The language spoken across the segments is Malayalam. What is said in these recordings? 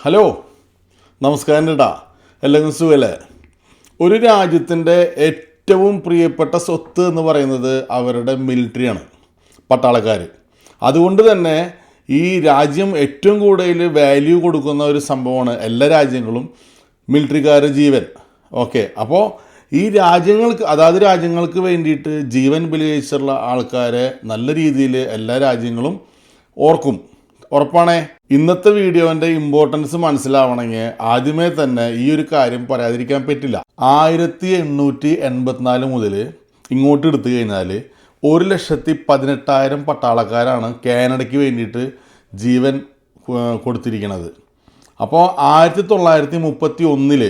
ഹലോ നമസ്കാരം കേട്ടാ എല്ലാം സുഖല്ലേ? ഒരു രാജ്യത്തിന്റെ ഏറ്റവും പ്രിയപ്പെട്ട സ്വത്ത് എന്ന് പറയുന്നത് അവരുടെ മിലിറ്ററിയാണ് പട്ടാളക്കാർ അതുകൊണ്ട് തന്നെ ഈ രാജ്യം ഏറ്റവും കൂടുതൽ വാല്യൂ കൊടുക്കുന്ന ഒരു സംഭവമാണ് എല്ലാ രാജ്യങ്ങളും മിലിറ്ററിക്കാരുടെ ജീവൻ. ഓക്കെ അപ്പോൾ ഈ രാജ്യങ്ങൾക്ക് അതാത് രാജ്യങ്ങൾക്ക് വേണ്ടിയിട്ട് ജീവൻ ബലികഴിച്ചുള്ള ആൾക്കാരെ നല്ല രീതിയിൽ എല്ലാ രാജ്യങ്ങളും ഓർക്കും. ഉറപ്പാണേ? ഇന്നത്തെ വീഡിയോന്റെ ഇമ്പോർട്ടൻസ് മനസ്സിലാവണമെങ്കിൽ ആദ്യമേ തന്നെ ഈ ഒരു കാര്യം പറയാതിരിക്കാൻ പറ്റില്ല. ആയിരത്തി എണ്ണൂറ്റി എൺപത്തിനാല് മുതൽ ഇങ്ങോട്ട് എടുത്തു കഴിഞ്ഞാൽ ഒരു ലക്ഷത്തി പതിനെട്ടായിരം പട്ടാളക്കാരാണ് കാനഡയ്ക്ക് വേണ്ടിയിട്ട് ജീവൻ കൊടുത്തിരിക്കുന്നത് അപ്പോൾ ആയിരത്തി തൊള്ളായിരത്തി മുപ്പത്തി ഒന്നിൽ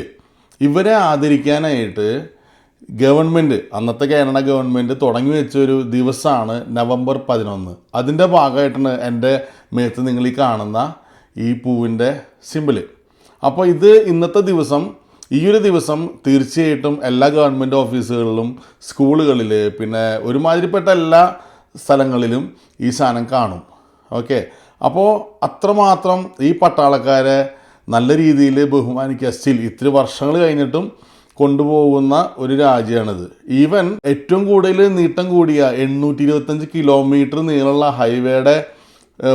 ഇവരെ ആദരിക്കാനായിട്ട് ഗവൺമെന്റ് അന്നത്തെ കേരള ഗവൺമെന്റ് തുടങ്ങി വെച്ച ഒരു ദിവസമാണ് നവംബർ പതിനൊന്ന്. അതിന്റെ ഭാഗമായിട്ടാണ് എന്റെ മേത്ത് നിങ്ങൾ ഈ കാണുന്ന ഈ പൂവിന്റെ സിമ്പിൾ. അപ്പോൾ ഇത് ഇന്നത്തെ ദിവസം ഈ ഒരു ദിവസം തീർച്ചയായിട്ടും എല്ലാ ഗവൺമെന്റ് ഓഫീസുകളിലും സ്കൂളുകളിൽ പിന്നെ ഒരുമാതിരിപ്പെട്ട എല്ലാ സ്ഥലങ്ങളിലും ഈ സാധനം കാണും. ഓക്കെ? അപ്പോൾ അത്രമാത്രം ഈ പട്ടാളക്കാരെ നല്ല രീതിയിൽ ബഹുമാനിക്കുക. സ്റ്റിൽ ഇത്തിരി വർഷങ്ങൾ കഴിഞ്ഞിട്ടും കൊണ്ടുപോകുന്ന ഒരു രാജ്യമാണിത് ഈവൻ ഏറ്റവും കൂടുതൽ നീട്ടം കൂടിയ എണ്ണൂറ്റി ഇരുപത്തഞ്ച് കിലോമീറ്റർ നീളമുള്ള ഹൈവേയുടെ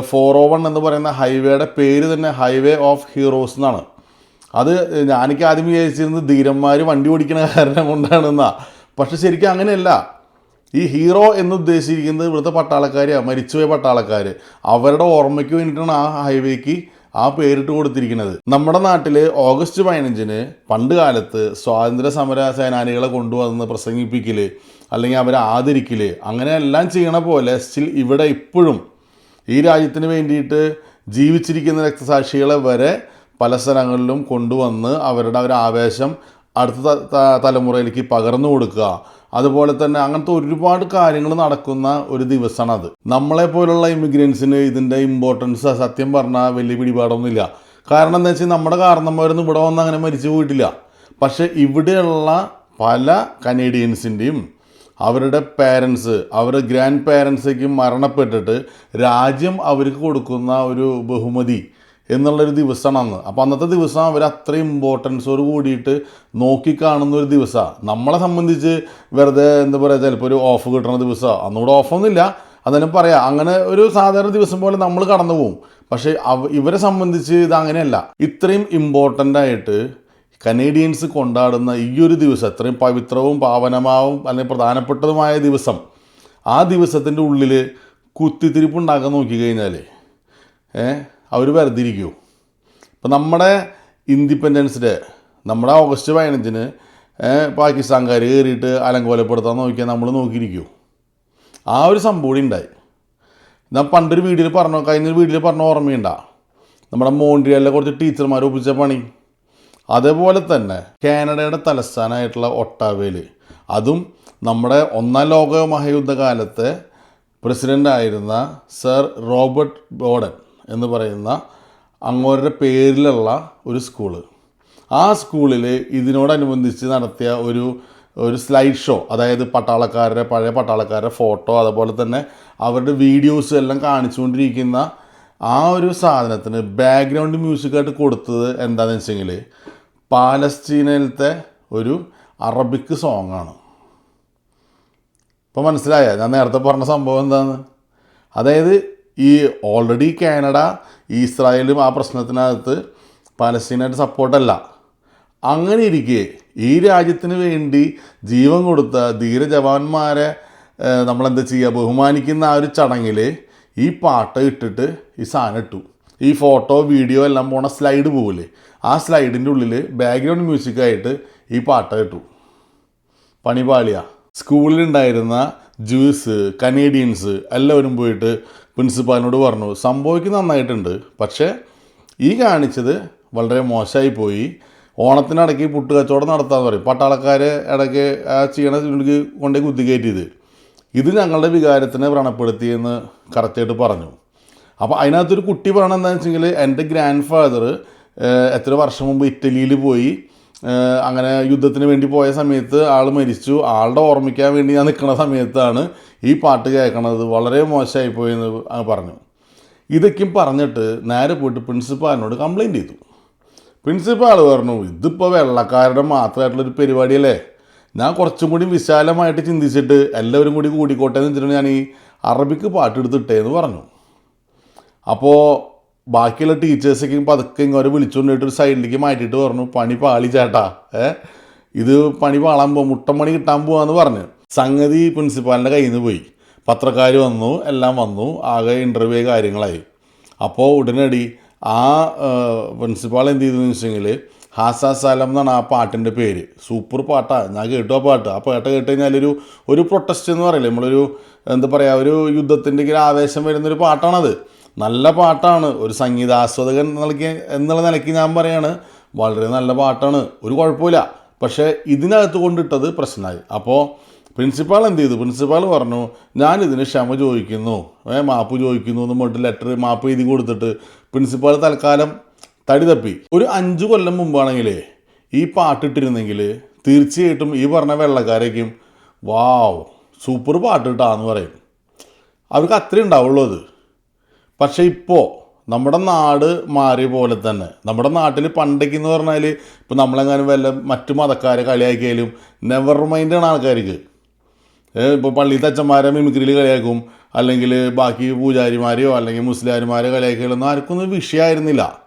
ഫോർ ഓ വൺ എന്ന് പറയുന്ന ഹൈവേയുടെ പേര് തന്നെ ഹൈവേ ഓഫ് ഹീറോസ് എന്നാണ്. അത് ഞാനൊക്കെ ആദ്യം വിചാരിച്ചിരുന്നത് ധീരന്മാർ വണ്ടി ഓടിക്കണ കാരണം കൊണ്ടാണെന്നാ. പക്ഷെ ശരിക്കും അങ്ങനെയല്ല. ഈ ഹീറോ എന്ന് ഉദ്ദേശിച്ചിരിക്കുന്നത് ഇവിടുത്തെ പട്ടാളക്കാരെയാണ് മരിച്ചുപോയ പട്ടാളക്കാർ അവരുടെ ഓർമ്മയ്ക്ക് വേണ്ടിയിട്ടാണ് ആ ഹൈവേക്ക് ആ പേരിട്ട് കൊടുത്തിരിക്കുന്നത്. നമ്മുടെ നാട്ടിൽ ഓഗസ്റ്റ് പതിനഞ്ചിന് പണ്ട് കാലത്ത് സ്വാതന്ത്ര്യ സമര സേനാനികളെ കൊണ്ടുവന്ന് പ്രസംഗിപ്പിക്കൽ അല്ലെങ്കിൽ അവരെ ആദരിക്കൽ അങ്ങനെ എല്ലാം ചെയ്യണ പോലെ സ്റ്റിൽ ഇവിടെ ഇപ്പോഴും ഈ രാജ്യത്തിന് വേണ്ടിയിട്ട് ജീവിച്ചിരിക്കുന്ന രക്തസാക്ഷികളെ വരെ പല സ്ഥലങ്ങളിലും കൊണ്ടുവന്ന് അവരുടെ ഒരു ആവേശം അടുത്ത തലമുറയിലേക്ക് പകർന്നു കൊടുക്കുക. അതുപോലെ തന്നെ അങ്ങനത്തെ ഒരുപാട് കാര്യങ്ങൾ നടക്കുന്ന ഒരു ദിവസമാണത്. നമ്മളെ പോലുള്ള ഇമിഗ്രൻസിന് ഇതിന്റെ ഇമ്പോർട്ടൻസ് സത്യം പറഞ്ഞാൽ വലിയ പിടിപാടൊന്നുമില്ല. കാരണം എന്താ വെച്ചാൽ നമ്മുടെ കാരണന്മാരൊന്നും ഇവിടെ വന്ന് അങ്ങനെ മരിച്ചു പോയിട്ടില്ല. പക്ഷെ ഇവിടെയുള്ള പല കനേഡിയൻസിന്റെയും അവരുടെ പേരൻസ് അവരുടെ ഗ്രാൻഡ് പേരൻസേക്കും മരണപ്പെട്ടിട്ട് രാജ്യം അവർക്ക് കൊടുക്കുന്ന ഒരു ബഹുമതി എന്നുള്ളൊരു ദിവസമാണ് അന്ന്. അപ്പോൾ അന്നത്തെ ദിവസം അവർ അത്ര ഇമ്പോർട്ടൻസോട് കൂടിയിട്ട് നോക്കിക്കാണുന്ന ഒരു ദിവസമാണ് നമ്മളെ സംബന്ധിച്ച് വെറുതെ എന്താ പറയുക ചിലപ്പോൾ ഒരു ഓഫ് കിട്ടുന്ന ദിവസമാണ് അന്നുകൂടെ ഓഫൊന്നുമില്ല അതെല്ലാം പറയാം അങ്ങനെ ഒരു സാധാരണ ദിവസം പോലെ നമ്മൾ കടന്നു പോകും പക്ഷേ അവ ഇവരെ സംബന്ധിച്ച് ഇത് അങ്ങനെയല്ല. ഇത്രയും ഇമ്പോർട്ടന്റ് ആയിട്ട് കനേഡിയൻസ് കൊണ്ടാടുന്ന ഈ ഒരു ദിവസം അത്രയും പവിത്രവും പാവനമാവും അല്ലെങ്കിൽ പ്രധാനപ്പെട്ടതുമായ ദിവസം ആ ദിവസത്തിന്റെ ഉള്ളിൽ കുത്തിത്തിരിപ്പ് ഉണ്ടാക്കാൻ നോക്കിക്കഴിഞ്ഞാൽ ഏ അവർ വെറുതിരിക്കൂ ഇപ്പം നമ്മുടെ ഇൻഡിപെൻഡൻസ് ഡേ നമ്മുടെ ഓഗസ്റ്റ് പതിനഞ്ചിന് പാകിസ്ഥാൻകാർ കയറിയിട്ട് അലങ്കോലപ്പെടുത്താൻ നോക്കിയാൽ നമ്മൾ നോക്കിയിരിക്കൂ. ആ ഒരു സംഭവം കൂടി ഉണ്ടായി. ഞാൻ പണ്ടൊരു വീഡിയോയിൽ പറഞ്ഞു കഴിഞ്ഞൊരു വീഡിയോയിൽ പറഞ്ഞ ഓർമ്മയുണ്ടാ? നമ്മുടെ മോൺട്രിയലിലെ കുറച്ച് ടീച്ചർമാർ ഒപ്പിച്ച പണി. അതേപോലെ തന്നെ കാനഡയുടെ തലസ്ഥാനമായിട്ടുള്ള ഒട്ടാവയിൽ അതും നമ്മുടെ ഒന്നാം ലോക മഹായുദ്ധകാലത്തെ പ്രസിഡന്റായിരുന്ന സർ റോബർട്ട് ബോഡൻ. എന്ന് പറയുന്ന അങ്ങോരുടെ പേരിലുള്ള ഒരു സ്കൂൾ. ആ സ്കൂളിൽ ഇതിനോടനുബന്ധിച്ച് നടത്തിയ ഒരു ഒരു സ്ലൈഡ് ഷോ അതായത് പട്ടാളക്കാരുടെ പഴയ പട്ടാളക്കാരുടെ ഫോട്ടോ അതുപോലെ തന്നെ അവരുടെ വീഡിയോസ് എല്ലാം കാണിച്ചുകൊണ്ടിരിക്കുന്ന ആ ഒരു സാധനത്തിന് ബാക്ക്ഗ്രൗണ്ട് മ്യൂസിക്കായിട്ട് കൊടുത്തത് എന്താണെന്ന് വെച്ചെങ്കിൽ പാലസ്തീനയിലത്തെ ഒരു അറബിക് സോങ്ങാണ് ഇപ്പോൾ മനസ്സിലായ? ഞാൻ നേരത്തെ പറഞ്ഞ സംഭവം എന്താണ് അതായത് ഈ ഓൾറെഡി കാനഡ ഇസ്രായേലും ആ പ്രശ്നത്തിനകത്ത് പാലസ്തീനായിട്ട് സപ്പോർട്ടല്ല അങ്ങനെ ഇരിക്കെ ഈ രാജ്യത്തിന് വേണ്ടി ജീവൻ കൊടുത്ത ധീരജവാന്മാരെ നമ്മളെന്താ ചെയ്യുക ബഹുമാനിക്കുന്ന ആ ഒരു ചടങ്ങിൽ ഈ പാട്ട് ഇട്ടിട്ട് ഈ സാധനം ഇട്ടു. ഈ ഫോട്ടോ വീഡിയോ എല്ലാം പോണ സ്ലൈഡ് പോകില്ലേ ആ സ്ലൈഡിന്റെ ഉള്ളിൽ ബാക്ക്ഗ്രൗണ്ട് മ്യൂസിക്കായിട്ട് ഈ പാട്ട് ഇട്ടു. പണിപാളിയ സ്കൂളിലുണ്ടായിരുന്ന ജ്യൂസ് കനേഡിയൻസ് എല്ലാവരും പോയിട്ട് പ്രിൻസിപ്പാലിനോട് പറഞ്ഞു സംഭവിക്കുന്നത് നന്നായിട്ടുണ്ട് പക്ഷേ ഈ കാണിച്ചത് വളരെ മോശമായി പോയി. ഓണത്തിനിടയ്ക്ക് പുട്ട് കച്ചവടം നടത്താമെന്ന് പറയും. പട്ടാളക്കാരെ ഇടയ്ക്ക് ആ ചെയ്യണ ഉള്ളിൽ കൊണ്ടേ കുത്തിക്കയറ്റിയത് ഇത് ഞങ്ങളുടെ വികാരത്തിനെ വ്രണപ്പെടുത്തിയെന്ന് കറക്റ്റായിട്ട് പറഞ്ഞു. അപ്പോൾ അതിനകത്തൊരു കുട്ടി പറയണത് എന്താണെന്ന് വെച്ചെങ്കിൽ എന്റെ ഗ്രാൻഡ് ഫാദർ എത്ര വർഷം മുമ്പ് ഇറ്റലിയിൽ പോയി. അങ്ങനെ യുദ്ധത്തിന് വേണ്ടി പോയ സമയത്ത് ആൾ മരിച്ചു. ആളുടെ ഓർമ്മിക്കാൻ വേണ്ടി ഞാൻ നിൽക്കുന്ന സമയത്താണ് ഈ പാട്ട് കേൾക്കണത് വളരെ മോശമായി പോയെന്ന് പറഞ്ഞു. ഇതൊക്കെയും പറഞ്ഞിട്ട് നേരെ പോയിട്ട് പ്രിൻസിപ്പാളിനോട് കംപ്ലയിന്റ് ചെയ്തു. പ്രിൻസിപ്പാൾ പറഞ്ഞു ഇതിപ്പോൾ വെള്ളക്കാരുടെ മാത്രമായിട്ടുള്ളൊരു പരിപാടിയല്ലേ? ഞാൻ കുറച്ചും കൂടി വിശാലമായിട്ട് ചിന്തിച്ചിട്ട് എല്ലാവരും കൂടി കൂടിക്കോട്ടെ എന്ന് വെച്ചിട്ടുണ്ടെങ്കിൽ ഞാൻ ഈ അറബിക്ക് പാട്ടെടുത്തിട്ടേ എന്ന് പറഞ്ഞു. അപ്പോൾ ബാക്കിയുള്ള ടീച്ചേഴ്സൊക്കെ പതുക്കെ ഇങ്ങോട്ട് വിളിച്ചുകൊണ്ടിട്ട് ഒരു സൈഡിലേക്ക് മാറ്റിയിട്ട് പറഞ്ഞു പണി പാളി ചേട്ടാ ഏ? ഇത് പണി പാളാൻ പോകും മുട്ടമണി കിട്ടാൻ പോവാന്ന് പറഞ്ഞു. സംഗതി പ്രിൻസിപ്പാലിന്റെ കയ്യിൽ നിന്ന് പോയി. പത്രക്കാർ വന്നു എല്ലാം വന്നു ആകെ ഇന്റർവ്യൂ കാര്യങ്ങളായി. അപ്പോൾ ഉടനടി ആ പ്രിൻസിപ്പാൾ എന്ത് ചെയ്തു എന്ന് വെച്ചെങ്കിൽ ഹാസാസാലം എന്നാണ് ആ പാട്ടിന്റെ പേര്. സൂപ്പർ പാട്ടാണ് ഞാൻ കേട്ടു ആ പാട്ട്. ആ പാട്ട് കേട്ട് കഴിഞ്ഞാൽ ഒരു ഒരു പ്രൊട്ടസ്റ്റ് എന്ന് പറയില്ലേ നമ്മളൊരു എന്താ പറയുക ഒരു യുദ്ധത്തിന്റെ ആവേശം വരുന്നൊരു പാട്ടാണത്. നല്ല പാട്ടാണ്. ഒരു സംഗീതാസ്വാദകൻ നൽകിയ എന്നുള്ള നിലയ്ക്ക് ഞാൻ പറയാണ് വളരെ നല്ല പാട്ടാണ്. ഒരു കുഴപ്പമില്ല. പക്ഷേ ഇതിനകത്ത് കൊണ്ടിട്ടത് പ്രശ്നമായി. അപ്പോൾ പ്രിൻസിപ്പാൾ എന്ത് ചെയ്തു? പ്രിൻസിപ്പാൾ പറഞ്ഞു ഞാൻ ക്ഷമ ചോദിക്കുന്നു. ഏ മാപ്പ് ചോദിക്കുന്നു എന്ന് പറഞ്ഞിട്ട് ലെറ്റർ മാപ്പ് എഴുതി കൊടുത്തിട്ട് പ്രിൻസിപ്പാൾ തൽക്കാലം തടി തപ്പി. ഒരു അഞ്ച് കൊല്ലം മുമ്പാണെങ്കിലേ ഈ പാട്ടിട്ടിരുന്നെങ്കിൽ തീർച്ചയായിട്ടും ഈ പറഞ്ഞ വെള്ളക്കാരേക്കും വാവ് സൂപ്പർ പാട്ടിട്ടാന്ന് പറയും. അവർക്ക് അത്രേ ഉണ്ടാവുള്ളൂ അത്. പക്ഷേ ഇപ്പോൾ നമ്മുടെ നാട് മാറിയ പോലെ തന്നെ. നമ്മുടെ നാട്ടിൽ പണ്ടൊക്കെ എന്ന് പറഞ്ഞാൽ ഇപ്പോൾ നമ്മളെങ്ങാനും വല്ല മറ്റു മതക്കാരെ കളിയാക്കിയാലും നെവർ മൈൻഡാണ് ആൾക്കാർക്ക്. ഇപ്പോൾ പള്ളിയിലത്തെ അച്ഛന്മാരെ മിമിക്രിയിൽ കളിയാക്കും. അല്ലെങ്കിൽ ബാക്കി പൂജാരിമാരെയോ അല്ലെങ്കിൽ മുസ്ലിംമാരെ കളിയാക്കിയാലൊന്നും ആർക്കൊന്നും വിഷയമായിരുന്നില്ല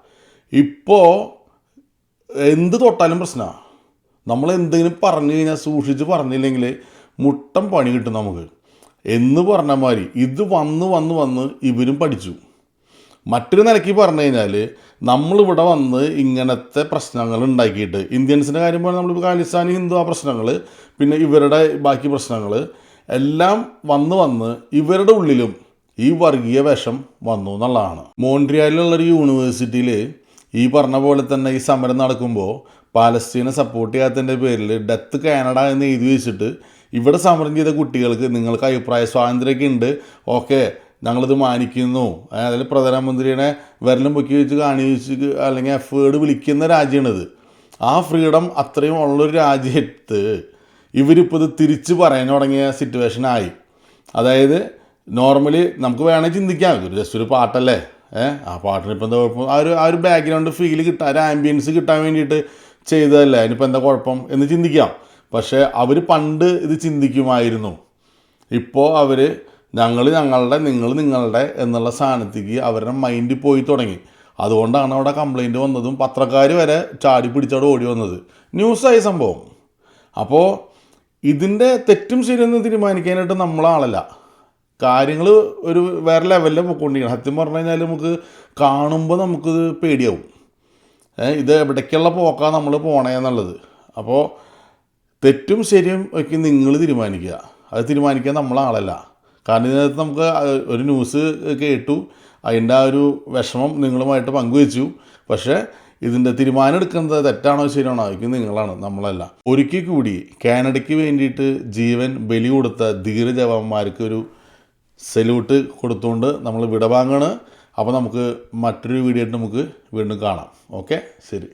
ഇപ്പോൾ എന്ത് തൊട്ടാലും പ്രശ്നമാണ് നമ്മൾ എന്തെങ്കിലും പറഞ്ഞു കഴിഞ്ഞാൽ സൂക്ഷിച്ച് പറഞ്ഞില്ലെങ്കിൽ മുട്ടം പണി കിട്ടും നമുക്ക്. എന്ന് പറഞ്ഞ മാതിരി ഇത് വന്ന് വന്ന് വന്ന് ഇവരും പഠിച്ചു. മറ്റൊരു നിലയ്ക്ക് പറഞ്ഞു കഴിഞ്ഞാൽ നമ്മളിവിടെ വന്ന് ഇങ്ങനത്തെ പ്രശ്നങ്ങൾ ഉണ്ടാക്കിയിട്ട് ഇന്ത്യൻസിന്റെ കാര്യം പറഞ്ഞാൽ നമ്മളിപ്പോൾ ഖാലിസ്ഥാനി ഹിന്ദു ആ പ്രശ്നങ്ങൾ പിന്നെ ഇവരുടെ ബാക്കി പ്രശ്നങ്ങൾ എല്ലാം വന്ന് വന്ന് ഇവരുടെ ഉള്ളിലും ഈ വർഗീയ വേഷം വന്നു എന്നുള്ളതാണ്. മോൺട്രിയാലിലുള്ളൊരു യൂണിവേഴ്സിറ്റിയിൽ ഈ പറഞ്ഞ പോലെ തന്നെ ഈ സമരം നടക്കുമ്പോൾ പാലസ്തീനെ സപ്പോർട്ട് ചെയ്യാത്തതിന്റെ പേരിൽ ഡെത്ത് കാനഡ എന്ന് എഴുതി വെച്ചിട്ട് ഇവിടെ സമരം ചെയ്ത കുട്ടികൾക്ക് നിങ്ങൾക്ക് അഭിപ്രായ സ്വാതന്ത്ര്യമൊക്കെ ഉണ്ട്. ഓക്കെ ഞങ്ങളിത് മാനിക്കുന്നു. അതിൽ പ്രധാനമന്ത്രിയുടെ വിരലും പൊക്കി വെച്ച് കാണിച്ച് അല്ലെങ്കിൽ എഫ് വേർഡ് വിളിക്കുന്ന രാജ്യമാണിത് ആ ഫ്രീഡം അത്രയും ഉള്ളൊരു രാജ്യത്ത് ഇവരിപ്പോൾ ഇത് തിരിച്ച് പറയാൻ തുടങ്ങിയ സിറ്റുവേഷനായി അതായത് നോർമലി നമുക്ക് വേണമെങ്കിൽ ചിന്തിക്കാം. ഇതൊരു ജസ്റ്റ് ഒരു പാട്ടല്ലേ? ഏഹ് ആ പാട്ടിന് ഇപ്പം എന്താ കുഴപ്പം? ആ ഒരു ആ ഒരു ബാക്ക്ഗ്രൗണ്ട് ഫീൽ കിട്ടാൻ ഒരു ആംബിയൻസ് കിട്ടാൻ വേണ്ടിയിട്ട് ചെയ്തതല്ലേ? അതിനിപ്പോൾ എന്താ കുഴപ്പം എന്ന് ചിന്തിക്കാം. പക്ഷേ അവർ പണ്ട് ഇത് ചിന്തിക്കുമായിരുന്നു. ഇപ്പോൾ അവർ ഞങ്ങൾ ഞങ്ങളുടെ നിങ്ങൾ നിങ്ങളുടെ എന്നുള്ള സ്ഥാനത്തേക്ക് അവരുടെ മൈൻഡ് പോയി തുടങ്ങി. അതുകൊണ്ടാണ് അവിടെ കംപ്ലൈന്റ് വന്നതും പത്രക്കാർ വരെ ചാടി പിടിച്ചവിടെ ഓടി വന്നത്. ന്യൂസായി സംഭവം. അപ്പോൾ ഇതിന്റെ തെറ്റും ശരിയെന്ന് തീരുമാനിക്കാനായിട്ട് നമ്മളാളല്ല കാര്യങ്ങൾ ഒരു വേറെ ലെവലിൽ പോയിക്കൊണ്ടിരിക്കണം സത്യം പറഞ്ഞു കഴിഞ്ഞാൽ നമുക്ക് കാണുമ്പോൾ നമുക്ക് പേടിയാവും. ഇത് എവിടേക്കുള്ള പോക്കാണ് നമ്മൾ പോണേന്നുള്ളത് അപ്പോൾ തെറ്റും ശരിയും ഒക്കെ നിങ്ങൾ തീരുമാനിക്കുക. അത് തീരുമാനിക്കാൻ നമ്മളാളല്ല കാരണം ഇതിനകത്ത് നമുക്ക് ഒരു ന്യൂസ് കേട്ടു. അതിന്റെ ആ ഒരു വിഷമം നിങ്ങളുമായിട്ട് പങ്കുവെച്ചു. പക്ഷേ ഇതിന്റെ തീരുമാനം എടുക്കുന്നത് തെറ്റാണോ ശരിയാണോ അതൊക്കെ നിങ്ങളാണ് നമ്മളല്ല. ഒരിക്കൽ കൂടി കാനഡയ്ക്ക് വേണ്ടിയിട്ട് ജീവൻ ബലി കൊടുത്ത ധീര ജവാന്മാർക്ക് ഒരു സല്യൂട്ട് കൊടുത്തുകൊണ്ട് നമ്മൾ വിടവാങ്ങാണ്. അപ്പോൾ നമുക്ക് മറ്റൊരു വീഡിയോ നമുക്ക് വീണ്ടും കാണാം. ഓക്കെ ശരി.